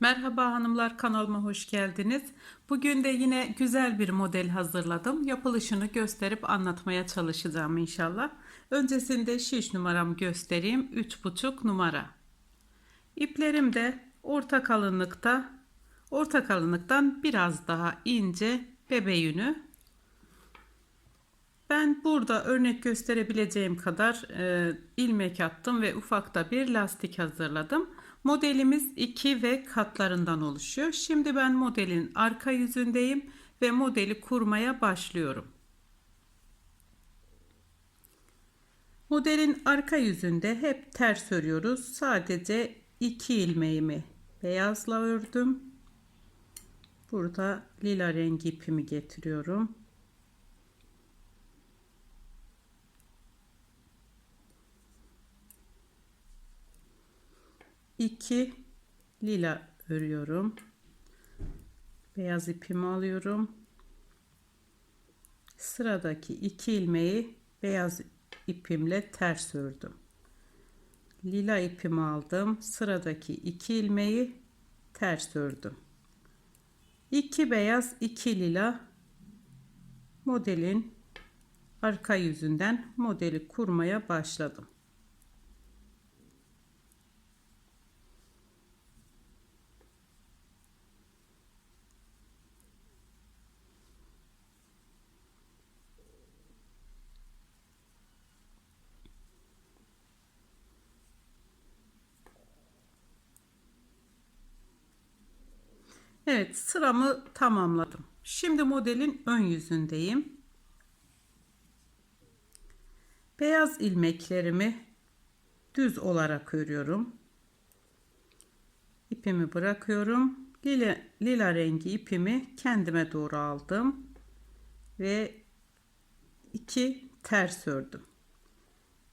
Merhaba hanımlar kanalıma hoş geldiniz. Bugün de yine güzel bir model hazırladım. Yapılışını gösterip anlatmaya çalışacağım inşallah. Öncesinde şiş numaramı göstereyim. 3,5 numara. İplerim de orta kalınlıkta. Orta kalınlıktan biraz daha ince bebe yünü. Ben burada örnek gösterebileceğim kadar e, ilmek attım ve ufakta bir lastik hazırladım. Modelimiz 2 ve katlarından oluşuyor. Şimdi ben modelin arka yüzündeyim ve modeli kurmaya başlıyorum. Modelin arka yüzünde hep ters örüyoruz. Sadece 2 ilmeğimi beyazla ördüm. Burada lila rengi ipimi getiriyorum. İki lila örüyorum. Beyaz ipimi alıyorum. Sıradaki iki ilmeği beyaz ipimle ters ördüm. Lila ipimi aldım. Sıradaki iki ilmeği ters ördüm. 2 beyaz 2 lila modelin arka yüzünden modeli kurmaya başladım. Evet sıramı tamamladım. Şimdi modelin ön yüzündeyim. Beyaz ilmeklerimi düz olarak örüyorum. İpimi bırakıyorum. Lila, lila rengi ipimi kendime doğru aldım. Ve iki ters ördüm.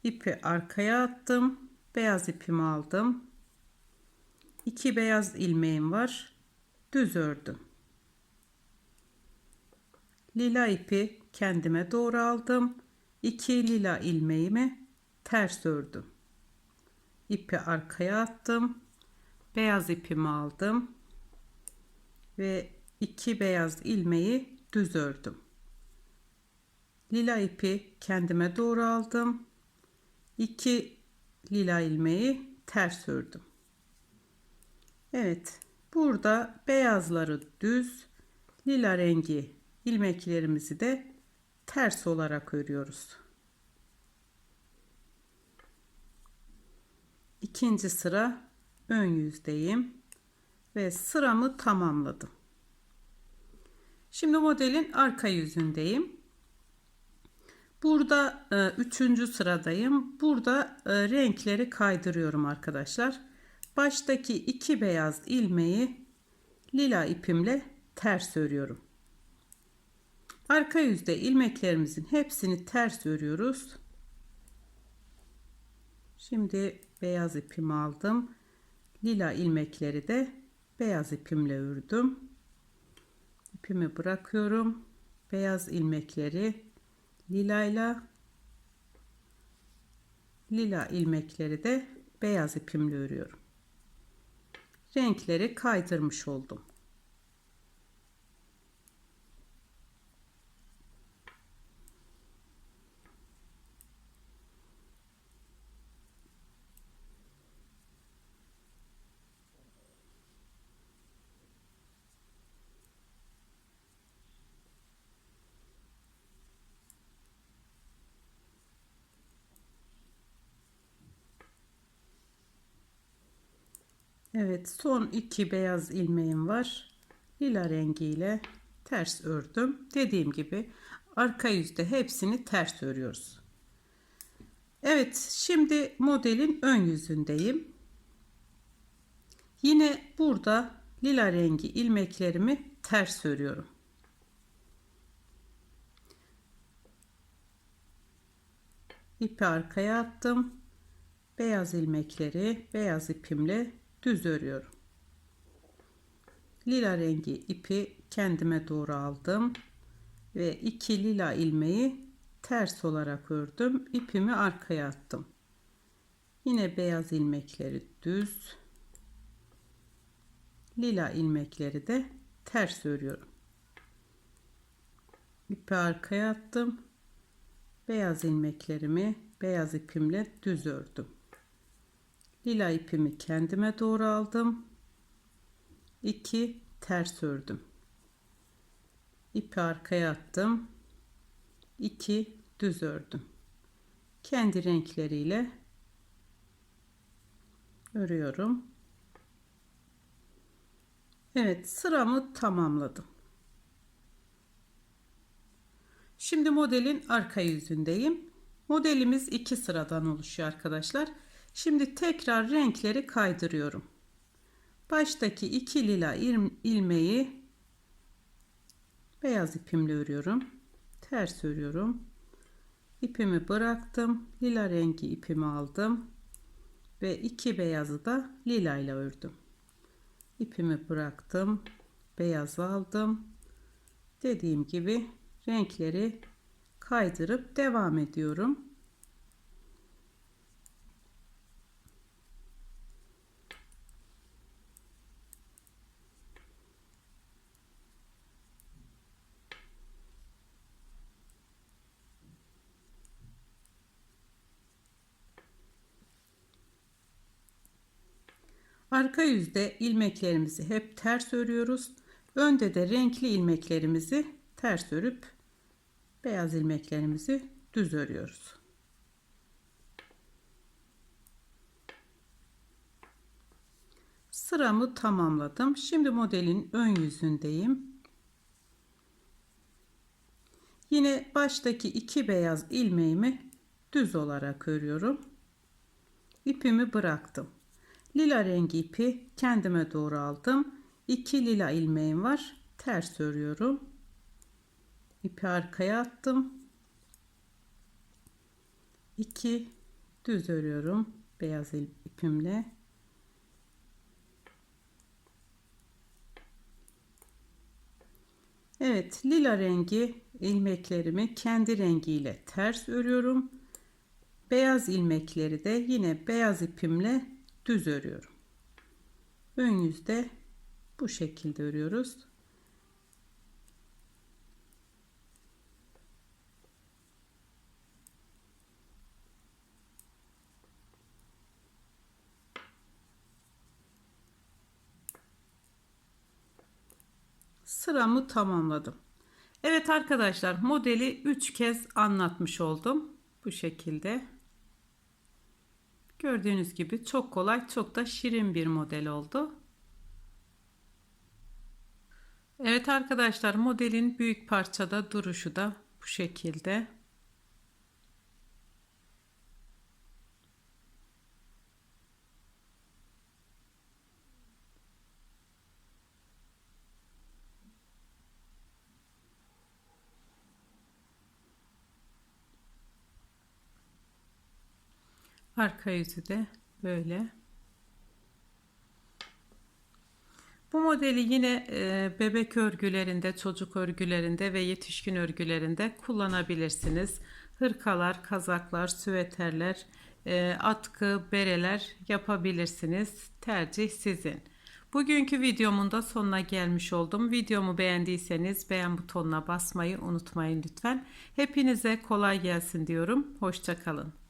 İpi arkaya attım. Beyaz ipimi aldım. İki beyaz ilmeğim var düz ördüm. Lila ipi kendime doğru aldım. 2 lila ilmeğimi ters ördüm. İpi arkaya attım. Beyaz ipimi aldım. Ve iki beyaz ilmeği düz ördüm. Lila ipi kendime doğru aldım. 2 lila ilmeği ters ördüm. Evet, Burada beyazları düz, lila rengi ilmeklerimizi de ters olarak örüyoruz. İkinci sıra ön yüzdeyim ve sıramı tamamladım. Şimdi modelin arka yüzündeyim. Burada e, üçüncü sıradayım. Burada e, renkleri kaydırıyorum arkadaşlar baştaki iki beyaz ilmeği lila ipimle ters örüyorum. Arka yüzde ilmeklerimizin hepsini ters örüyoruz. Şimdi beyaz ipimi aldım. Lila ilmekleri de beyaz ipimle ördüm. İpimi bırakıyorum. Beyaz ilmekleri lilayla lila ilmekleri de beyaz ipimle örüyorum renkleri kaydırmış oldum. Evet son iki beyaz ilmeğim var. Lila rengiyle ters ördüm. Dediğim gibi arka yüzde hepsini ters örüyoruz. Evet şimdi modelin ön yüzündeyim. Yine burada lila rengi ilmeklerimi ters örüyorum. İpi arkaya attım. Beyaz ilmekleri beyaz ipimle düz örüyorum. Lila rengi ipi kendime doğru aldım ve iki lila ilmeği ters olarak ördüm. İpimi arkaya attım. Yine beyaz ilmekleri düz lila ilmekleri de ters örüyorum. İpi arkaya attım. Beyaz ilmeklerimi beyaz ipimle düz ördüm. Lila ipimi kendime doğru aldım. 2 ters ördüm. İpi arkaya attım. 2 düz ördüm. Kendi renkleriyle örüyorum. Evet sıramı tamamladım. Şimdi modelin arka yüzündeyim. Modelimiz iki sıradan oluşuyor arkadaşlar. Şimdi tekrar renkleri kaydırıyorum. Baştaki iki lila ilmeği beyaz ipimle örüyorum. Ters örüyorum. İpimi bıraktım. Lila rengi ipimi aldım. Ve iki beyazı da lila ile ördüm. İpimi bıraktım. Beyazı aldım. Dediğim gibi renkleri kaydırıp devam ediyorum. Arka yüzde ilmeklerimizi hep ters örüyoruz. Önde de renkli ilmeklerimizi ters örüp beyaz ilmeklerimizi düz örüyoruz. Sıramı tamamladım. Şimdi modelin ön yüzündeyim. Yine baştaki iki beyaz ilmeğimi düz olarak örüyorum. İpimi bıraktım. Lila rengi ipi kendime doğru aldım. 2 lila ilmeğim var. Ters örüyorum. İpi arkaya attım. 2 düz örüyorum beyaz ipimle. Evet, lila rengi ilmeklerimi kendi rengiyle ters örüyorum. Beyaz ilmekleri de yine beyaz ipimle düz örüyorum. Ön yüzde bu şekilde örüyoruz. Sıramı tamamladım. Evet arkadaşlar modeli 3 kez anlatmış oldum. Bu şekilde. Gördüğünüz gibi çok kolay, çok da şirin bir model oldu. Evet arkadaşlar modelin büyük parçada duruşu da bu şekilde. Arka yüzü de böyle. Bu modeli yine e, bebek örgülerinde, çocuk örgülerinde ve yetişkin örgülerinde kullanabilirsiniz. Hırkalar, kazaklar, süveterler, e, atkı, bereler yapabilirsiniz. Tercih sizin. Bugünkü videomun da sonuna gelmiş oldum. Videomu beğendiyseniz beğen butonuna basmayı unutmayın lütfen. Hepinize kolay gelsin diyorum. Hoşçakalın.